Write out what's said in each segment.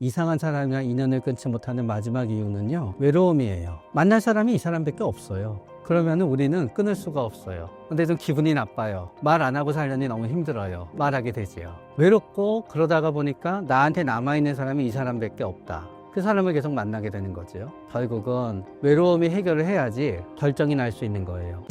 이상한 사람이랑 인연을 끊지 못하는 마지막 이유는요, 외로움이에요. 만날 사람이 이 사람밖에 없어요. 그러면 우리는 끊을 수가 없어요. 근데 좀 기분이 나빠요. 말 안 하고 살려니 너무 힘들어요. 말하게 되지요. 외롭고 그러다가 보니까 나한테 남아있는 사람이 이 사람밖에 없다. 그 사람을 계속 만나게 되는 거죠. 결국은 외로움이 해결을 해야지 결정이 날 수 있는 거예요.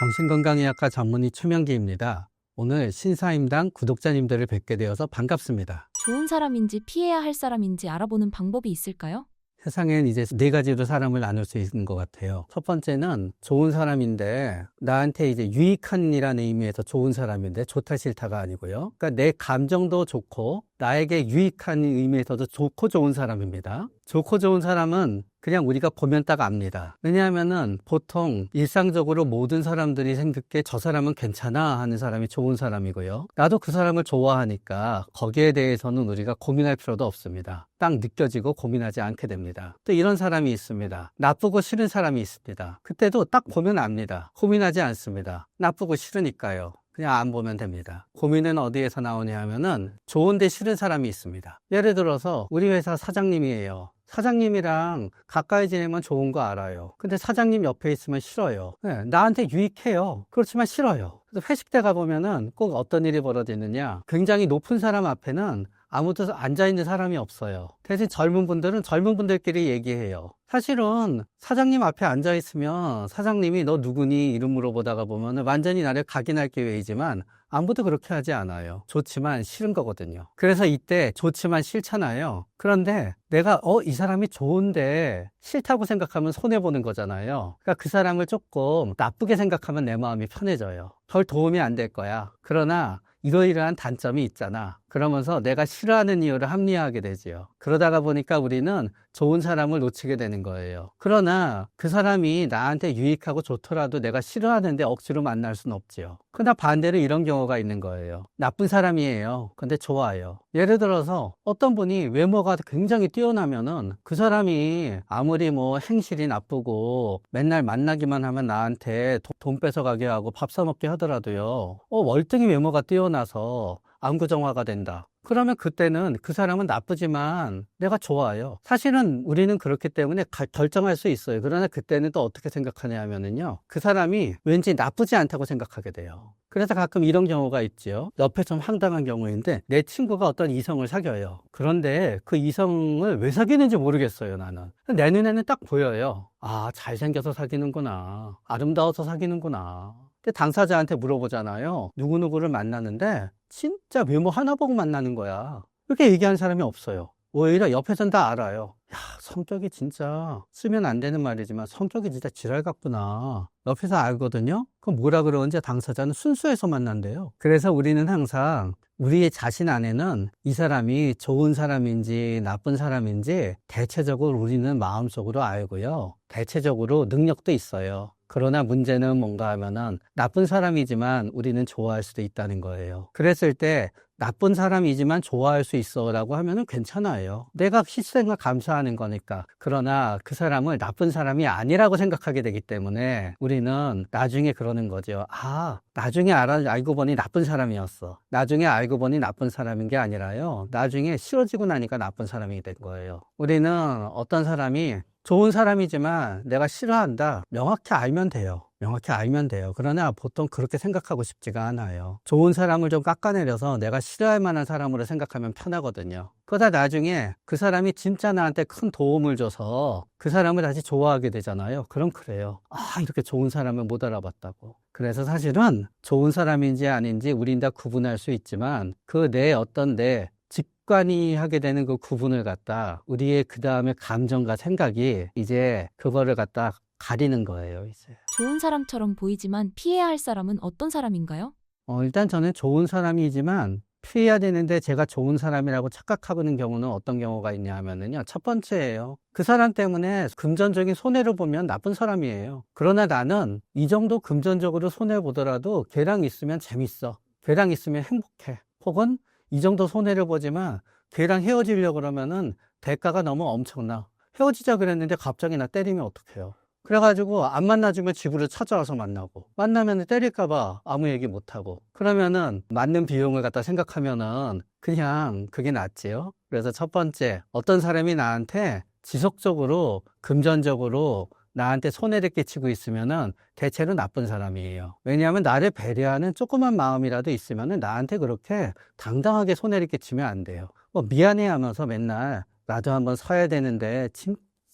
정신건강의학과 전문의 최명기입니다. 오늘 신사임당 구독자님들을 뵙게 되어서 반갑습니다. 좋은 사람인지 피해야 할 사람인지 알아보는 방법이 있을까요? 세상엔 이제 네 가지로 사람을 나눌 수 있는 것 같아요. 첫 번째는 좋은 사람인데 나한테 이제 유익한이라는 의미에서 좋은 사람인데 좋다 싫다가 아니고요. 그러니까 내 감정도 좋고 나에게 유익한 의미에서도 좋고 좋은 사람입니다. 좋고 좋은 사람은 그냥 우리가 보면 딱 압니다. 왜냐하면은 보통 일상적으로 모든 사람들이 생각해 저 사람은 괜찮아 하는 사람이 좋은 사람이고요. 나도 그 사람을 좋아하니까 거기에 대해서는 우리가 고민할 필요도 없습니다. 딱 느껴지고 고민하지 않게 됩니다. 또 이런 사람이 있습니다. 나쁘고 싫은 사람이 있습니다. 그때도 딱 보면 압니다. 고민하지 않습니다. 나쁘고 싫으니까요. 그냥 안 보면 됩니다. 고민은 어디에서 나오냐 하면은 좋은데 싫은 사람이 있습니다. 예를 들어서 우리 회사 사장님이에요. 사장님이랑 가까이 지내면 좋은 거 알아요. 근데 사장님 옆에 있으면 싫어요. 네, 나한테 유익해요. 그렇지만 싫어요. 그래서 회식 때 가보면은 꼭 어떤 일이 벌어지느냐. 굉장히 높은 사람 앞에는 아무도 앉아있는 사람이 없어요. 대신 젊은 분들은 젊은 분들끼리 얘기해요. 사실은 사장님 앞에 앉아있으면 사장님이 너 누구니? 이름 물어보다가 보면 완전히 나를 각인할 기회이지만 아무도 그렇게 하지 않아요. 좋지만 싫은 거거든요. 그래서 이때 좋지만 싫잖아요. 그런데 내가 어, 이 사람이 좋은데 싫다고 생각하면 손해 보는 거잖아요. 그러니까 그 사람을 조금 나쁘게 생각하면 내 마음이 편해져요. 덜 도움이 안 될 거야. 그러나 이러이러한 단점이 있잖아. 그러면서 내가 싫어하는 이유를 합리화하게 되지요. 그러다가 보니까 우리는 좋은 사람을 놓치게 되는 거예요. 그러나 그 사람이 나한테 유익하고 좋더라도 내가 싫어하는데 억지로 만날 수는 없지요. 그러나 반대로 이런 경우가 있는 거예요. 나쁜 사람이에요. 근데 좋아요. 예를 들어서 어떤 분이 외모가 굉장히 뛰어나면은 그 사람이 아무리 뭐 행실이 나쁘고 맨날 만나기만 하면 나한테 도- 돈 뺏어가게 하고 밥 사먹게 하더라도요. 어, 월등히 외모가 뛰어나서 암구정화가 된다. 그러면 그때는 그 사람은 나쁘지만 내가 좋아요. 사실은 우리는 그렇기 때문에 가- 결정할 수 있어요. 그러나 그때는 또 어떻게 생각하냐 하면은요. 그 사람이 왠지 나쁘지 않다고 생각하게 돼요. 그래서 가끔 이런 경우가 있지요. 옆에 좀 황당한 경우인데 내 친구가 어떤 이성을 사귀어요. 그런데 그 이성을 왜 사귀는지 모르겠어요, 나는. 내 눈에는 딱 보여요. 아, 잘생겨서 사귀는구나. 아름다워서 사귀는구나. 당사자한테 물어보잖아요. 누구누구를 만나는데 진짜 외모 하나 보고 만나는 거야. 이렇게 얘기하는 사람이 없어요. 오히려 옆에선 다 알아요. 야, 성격이 진짜 쓰면 안 되는 말이지만 성격이 진짜 지랄 같구나. 옆에서 알거든요? 그럼 뭐라 그러는지 당사자는 순수해서 만난대요. 그래서 우리는 항상 우리의 자신 안에는 이 사람이 좋은 사람인지 나쁜 사람인지 대체적으로 우리는 마음속으로 알고요. 대체적으로 능력도 있어요. 그러나 문제는 뭔가 하면은 나쁜 사람이지만 우리는 좋아할 수도 있다는 거예요. 그랬을 때 나쁜 사람이지만 좋아할 수 있어 라고 하면은 괜찮아요. 내가 희생을 감수하는 거니까. 그러나 그 사람을 나쁜 사람이 아니라고 생각하게 되기 때문에 우리는 나중에 그러는 거죠. 아, 나중에 알아, 알고 보니 나쁜 사람이었어. 나중에 알고 보니 나쁜 사람인 게 아니라요. 나중에 싫어지고 나니까 나쁜 사람이 된 거예요. 우리는 어떤 사람이 좋은 사람이지만 내가 싫어한다. 명확히 알면 돼요. 명확히 알면 돼요. 그러나 보통 그렇게 생각하고 싶지가 않아요. 좋은 사람을 좀 깎아내려서 내가 싫어할 만한 사람으로 생각하면 편하거든요. 그러다 나중에 그 사람이 진짜 나한테 큰 도움을 줘서 그 사람을 다시 좋아하게 되잖아요. 그럼 그래요. 아, 이렇게 좋은 사람을 못 알아봤다고. 그래서 사실은 좋은 사람인지 아닌지 우린 다 구분할 수 있지만 그 내 어떤 내 직관이 하게 되는 그 구분을 갖다 우리의 그 다음에 감정과 생각이 이제 그거를 갖다 가리는 거예요, 이제. 좋은 사람처럼 보이지만 피해야 할 사람은 어떤 사람인가요? 어, 일단 저는 좋은 사람이지만 피해야 되는데 제가 좋은 사람이라고 착각하고 있는 경우는 어떤 경우가 있냐 하면은요. 첫 번째예요. 그 사람 때문에 금전적인 손해를 보면 나쁜 사람이에요. 그러나 나는 이 정도 금전적으로 손해 보더라도 걔랑 있으면 재밌어. 걔랑 있으면 행복해. 혹은 이 정도 손해를 보지만 걔랑 헤어지려고 그러면은 대가가 너무 엄청나. 헤어지자 그랬는데 갑자기 나 때리면 어떡해요? 그래가지고 안 만나주면 집으로 찾아와서 만나고 만나면 때릴까봐 아무 얘기 못하고 그러면은 맞는 비용을 갖다 생각하면은 그냥 그게 낫지요. 그래서 첫 번째 어떤 사람이 나한테 지속적으로 금전적으로 나한테 손해를 끼치고 있으면은 대체로 나쁜 사람이에요. 왜냐하면 나를 배려하는 조그만 마음이라도 있으면은 나한테 그렇게 당당하게 손해를 끼치면 안 돼요. 뭐 미안해 하면서 맨날 나도 한번 서야 되는데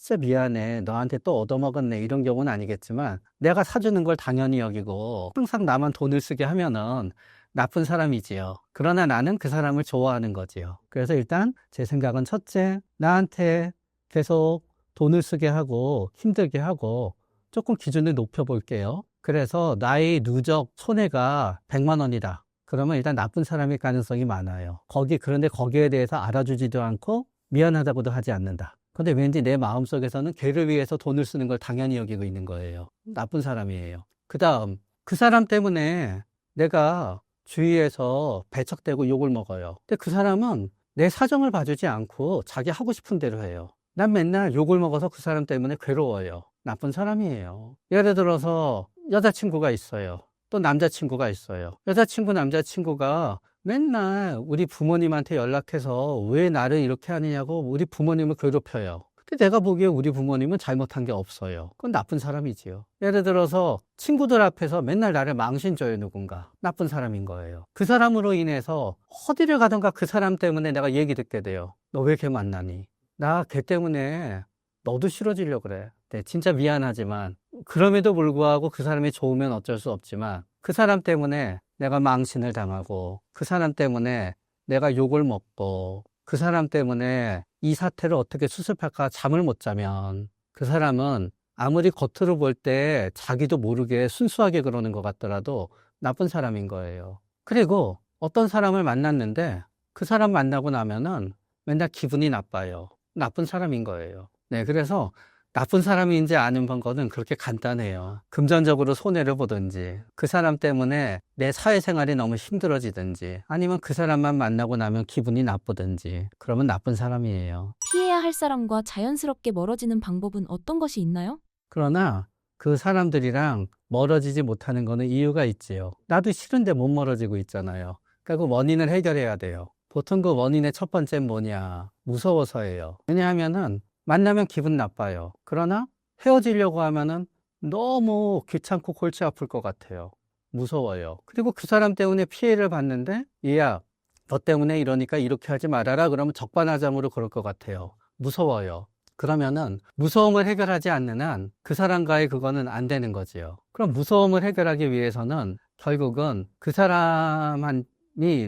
진짜 미안해. 너한테 또 얻어먹었네. 이런 경우는 아니겠지만 내가 사주는 걸 당연히 여기고 항상 나만 돈을 쓰게 하면은 나쁜 사람이지요. 그러나 나는 그 사람을 좋아하는 거지요. 그래서 일단 제 생각은 첫째, 나한테 계속 돈을 쓰게 하고 힘들게 하고 조금 기준을 높여볼게요. 그래서 나의 누적 손해가 100만 원이다. 그러면 일단 나쁜 사람일 가능성이 많아요. 거기, 그런데 거기에 대해서 알아주지도 않고 미안하다고도 하지 않는다. 근데 왠지 내 마음속에서는 걔를 위해서 돈을 쓰는 걸 당연히 여기고 있는 거예요. 나쁜 사람이에요. 그 다음, 그 사람 때문에 내가 주위에서 배척되고 욕을 먹어요. 근데 그 사람은 내 사정을 봐주지 않고 자기 하고 싶은 대로 해요. 난 맨날 욕을 먹어서 그 사람 때문에 괴로워요. 나쁜 사람이에요. 예를 들어서 여자친구가 있어요. 또 남자친구가 있어요. 여자친구, 남자친구가 맨날 우리 부모님한테 연락해서 왜 나를 이렇게 하느냐고 우리 부모님을 괴롭혀요. 근데 내가 보기에 우리 부모님은 잘못한 게 없어요. 그건 나쁜 사람이지요. 예를 들어서 친구들 앞에서 맨날 나를 망신줘요, 누군가. 나쁜 사람인 거예요. 그 사람으로 인해서 어디를 가든가 그 사람 때문에 내가 얘기 듣게 돼요. 너 왜 걔 만나니? 나 걔 때문에 너도 싫어지려 그래. 네, 진짜 미안하지만 그럼에도 불구하고 그 사람이 좋으면 어쩔 수 없지만 그 사람 때문에 내가 망신을 당하고 그 사람 때문에 내가 욕을 먹고 그 사람 때문에 이 사태를 어떻게 수습할까 잠을 못 자면 그 사람은 아무리 겉으로 볼 때 자기도 모르게 순수하게 그러는 것 같더라도 나쁜 사람인 거예요. 그리고 어떤 사람을 만났는데 그 사람 만나고 나면은 맨날 기분이 나빠요. 나쁜 사람인 거예요. 네, 그래서 나쁜 사람인지 아는 방법은 그렇게 간단해요. 금전적으로 손해를 보든지, 그 사람 때문에 내 사회생활이 너무 힘들어지든지, 아니면 그 사람만 만나고 나면 기분이 나쁘든지, 그러면 나쁜 사람이에요. 피해야 할 사람과 자연스럽게 멀어지는 방법은 어떤 것이 있나요? 그러나 그 사람들이랑 멀어지지 못하는 거는 이유가 있지요. 나도 싫은데 못 멀어지고 있잖아요. 그러니까 그 원인을 해결해야 돼요. 보통 그 원인의 첫 번째는 뭐냐? 무서워서예요. 왜냐하면은 만나면 기분 나빠요. 그러나 헤어지려고 하면은 너무 귀찮고 골치 아플 것 같아요. 무서워요. 그리고 그 사람 때문에 피해를 봤는데, 얘야, 너 때문에 이러니까 이렇게 하지 말아라. 그러면 적반하장으로 그럴 것 같아요. 무서워요. 그러면은 무서움을 해결하지 않는 한 그 사람과의 그거는 안 되는 거지요. 그럼 무서움을 해결하기 위해서는 결국은 그 사람이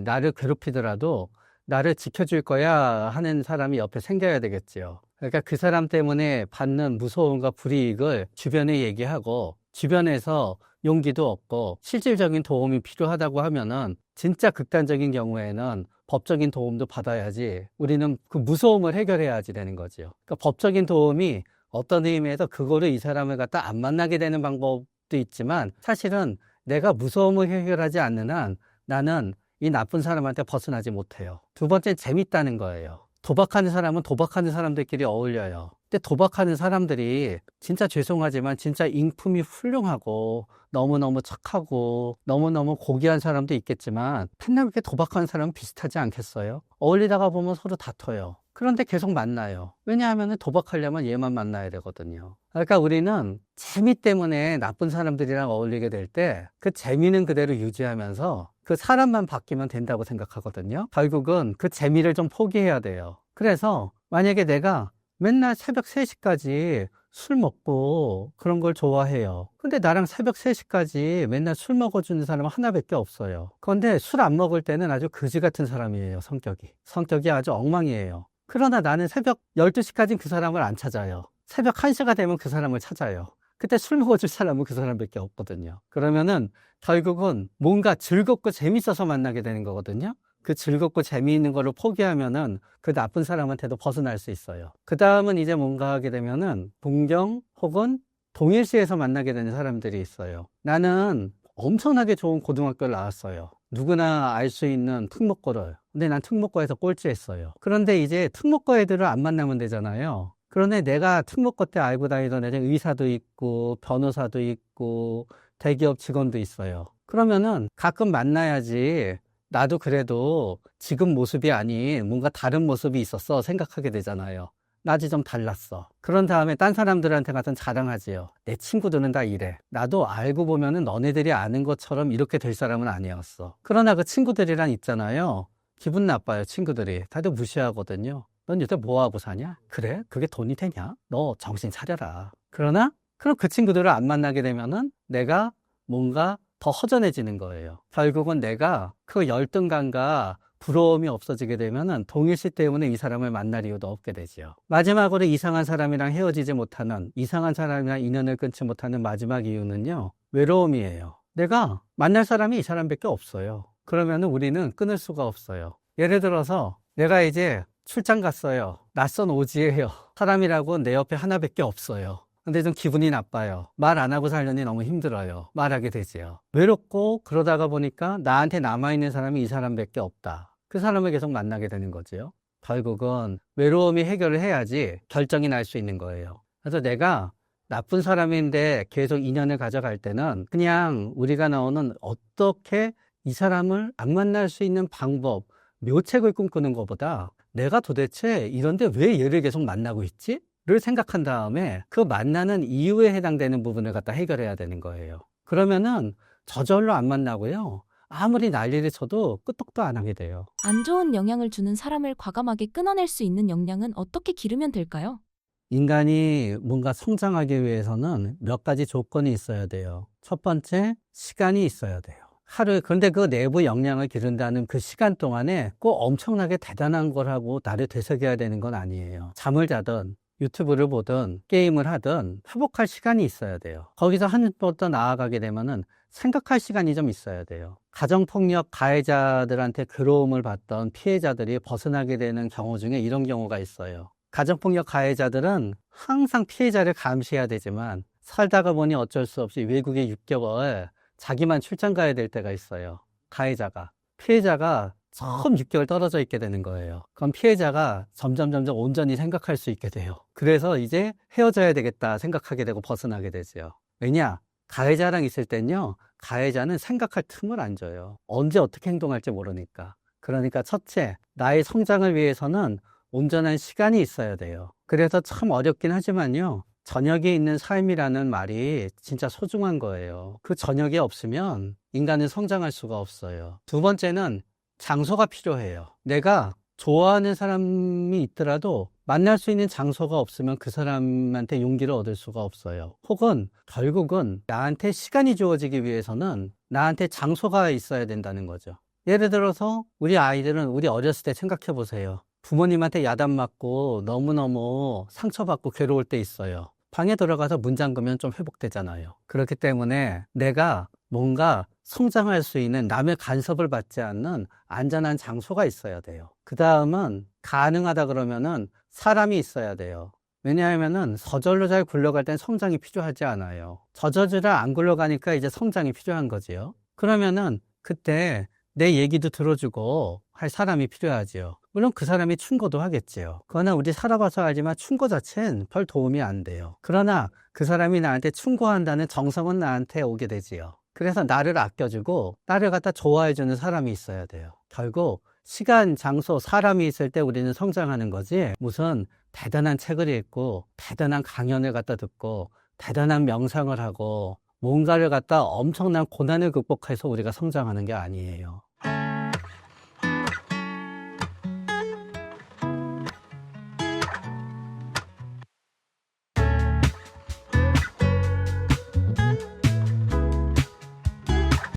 나를 괴롭히더라도 나를 지켜줄 거야 하는 사람이 옆에 생겨야 되겠지요. 그러니까 그 사람 때문에 받는 무서움과 불이익을 주변에 얘기하고 주변에서 용기도 얻고 실질적인 도움이 필요하다고 하면은 진짜 극단적인 경우에는 법적인 도움도 받아야지 우리는 그 무서움을 해결해야지 되는 거지요. 그러니까 법적인 도움이 어떤 의미에서 그거를 이 사람을 갖다 안 만나게 되는 방법도 있지만 사실은 내가 무서움을 해결하지 않는 한 나는 이 나쁜 사람한테 벗어나지 못해요. 두 번째 재밌다는 거예요. 도박하는 사람은 도박하는 사람들끼리 어울려요. 근데 도박하는 사람들이 진짜 죄송하지만 진짜 인품이 훌륭하고 너무너무 착하고 너무너무 고귀한 사람도 있겠지만 맨날 그렇게 도박하는 사람은 비슷하지 않겠어요? 어울리다가 보면 서로 다퉈요. 그런데 계속 만나요. 왜냐하면 도박하려면 얘만 만나야 되거든요. 그러니까 우리는 재미 때문에 나쁜 사람들이랑 어울리게 될 때 그 재미는 그대로 유지하면서 그 사람만 바뀌면 된다고 생각하거든요. 결국은 그 재미를 좀 포기해야 돼요. 그래서 만약에 내가 맨날 새벽 3시까지 술 먹고 그런 걸 좋아해요. 근데 나랑 새벽 3시까지 맨날 술 먹어주는 사람은 하나밖에 없어요. 그런데 술 안 먹을 때는 아주 그지 같은 사람이에요, 성격이. 성격이 아주 엉망이에요. 그러나 나는 새벽 12시까지는 그 사람을 안 찾아요. 새벽 1시가 되면 그 사람을 찾아요. 그때 술 먹어줄 사람은 그 사람밖에 없거든요. 그러면은 결국은 뭔가 즐겁고 재밌어서 만나게 되는 거거든요. 그 즐겁고 재미있는 거를 포기하면은 그 나쁜 사람한테도 벗어날 수 있어요. 그 다음은 이제 뭔가 하게 되면은 동경 혹은 동일시에서 만나게 되는 사람들이 있어요. 나는 엄청나게 좋은 고등학교를 나왔어요. 누구나 알 수 있는 특목고를. 근데 난 특목고에서 꼴찌했어요. 그런데 이제 특목고 애들을 안 만나면 되잖아요. 그런데 내가 특목고 때 알고 다니던 애들 의사도 있고 변호사도 있고 대기업 직원도 있어요. 그러면은 가끔 만나야지 나도 그래도 지금 모습이 아닌 뭔가 다른 모습이 있었어 생각하게 되잖아요. 낮이 좀 달랐어. 그런 다음에 딴 사람들한테 가서 자랑하지요. 내 친구들은 다 이래. 나도 알고 보면은 너네들이 아는 것처럼 이렇게 될 사람은 아니었어. 그러나 그 친구들이란 있잖아요. 기분 나빠요, 친구들이. 다들 무시하거든요. 넌 요새 뭐하고 사냐? 그래? 그게 돈이 되냐? 너 정신 차려라. 그러나, 그럼 그 친구들을 안 만나게 되면은 내가 뭔가 더 허전해지는 거예요. 결국은 내가 그 열등감과 부러움이 없어지게 되면은 동일시 때문에 이 사람을 만날 이유도 없게 되지요. 마지막으로 이상한 사람이랑 헤어지지 못하는, 이상한 사람이랑 인연을 끊지 못하는 마지막 이유는요, 외로움이에요. 내가 만날 사람이 이 사람밖에 없어요. 그러면은 우리는 끊을 수가 없어요. 예를 들어서 내가 이제 출장 갔어요. 낯선 오지예요. 사람이라고 내 옆에 하나밖에 없어요. 근데 좀 기분이 나빠요. 말 안 하고 살려니 너무 힘들어요. 말하게 되지요. 외롭고 그러다가 보니까 나한테 남아있는 사람이 이 사람밖에 없다. 그 사람을 계속 만나게 되는 거지요. 결국은 외로움이 해결을 해야지 결정이 날 수 있는 거예요. 그래서 내가 나쁜 사람인데 계속 인연을 가져갈 때는 그냥 우리가 나오는 어떻게 이 사람을 안 만날 수 있는 방법, 묘책을 꿈꾸는 것보다 내가 도대체 이런데 왜 얘를 계속 만나고 있지? 를 생각한 다음에 그 만나는 이유에 해당되는 부분을 갖다 해결해야 되는 거예요. 그러면은 저절로 안 만나고요. 아무리 난리를 쳐도 끄떡도 안 하게 돼요. 안 좋은 영향을 주는 사람을 과감하게 끊어낼 수 있는 역량은 어떻게 기르면 될까요? 인간이 뭔가 성장하기 위해서는 몇 가지 조건이 있어야 돼요. 첫 번째, 시간이 있어야 돼요. 하루, 그런데 그 내부 역량을 기른다는 그 시간 동안에 꼭 엄청나게 대단한 걸 하고 나를 되새겨야 되는 건 아니에요. 잠을 자든, 유튜브를 보든, 게임을 하든, 회복할 시간이 있어야 돼요. 거기서 한 번 더 나아가게 되면은 생각할 시간이 좀 있어야 돼요. 가정폭력 가해자들한테 괴로움을 받던 피해자들이 벗어나게 되는 경우 중에 이런 경우가 있어요. 가정폭력 가해자들은 항상 피해자를 감시해야 되지만 살다가 보니 어쩔 수 없이 외국에 6개월 자기만 출장 가야 될 때가 있어요. 가해자가. 피해자가 처음 6개월 떨어져 있게 되는 거예요. 그럼 피해자가 점점 점점 온전히 생각할 수 있게 돼요. 그래서 이제 헤어져야 되겠다 생각하게 되고 벗어나게 되죠. 왜냐? 가해자랑 있을 땐요, 가해자는 생각할 틈을 안 줘요. 언제 어떻게 행동할지 모르니까. 그러니까 첫째, 나의 성장을 위해서는 온전한 시간이 있어야 돼요. 그래서 참 어렵긴 하지만요. 저녁에 있는 삶이라는 말이 진짜 소중한 거예요. 그 저녁이 없으면 인간은 성장할 수가 없어요. 두 번째는 장소가 필요해요. 내가 좋아하는 사람이 있더라도 만날 수 있는 장소가 없으면 그 사람한테 용기를 얻을 수가 없어요. 혹은 결국은 나한테 시간이 주어지기 위해서는 나한테 장소가 있어야 된다는 거죠. 예를 들어서 우리 아이들은 우리 어렸을 때 생각해 보세요. 부모님한테 야단 맞고 너무너무 상처받고 괴로울 때 있어요. 방에 들어가서 문 잠그면 좀 회복되잖아요. 그렇기 때문에 내가 뭔가 성장할 수 있는 남의 간섭을 받지 않는 안전한 장소가 있어야 돼요. 그 다음은 가능하다 그러면은 사람이 있어야 돼요. 왜냐하면은 저절로 잘 굴러갈 땐 성장이 필요하지 않아요. 저절로 안 굴러가니까 이제 성장이 필요한 거지요. 그러면은 그때 내 얘기도 들어주고 할 사람이 필요하지요. 물론 그 사람이 충고도 하겠지요. 그러나 우리 살아봐서 알지만 충고 자체는 별 도움이 안 돼요. 그러나 그 사람이 나한테 충고한다는 정성은 나한테 오게 되지요. 그래서 나를 아껴주고 나를 갖다 좋아해주는 사람이 있어야 돼요. 결국 시간, 장소, 사람이 있을 때 우리는 성장하는 거지 무슨 대단한 책을 읽고 대단한 강연을 갖다 듣고 대단한 명상을 하고 뭔가를 갖다 엄청난 고난을 극복해서 우리가 성장하는 게 아니에요.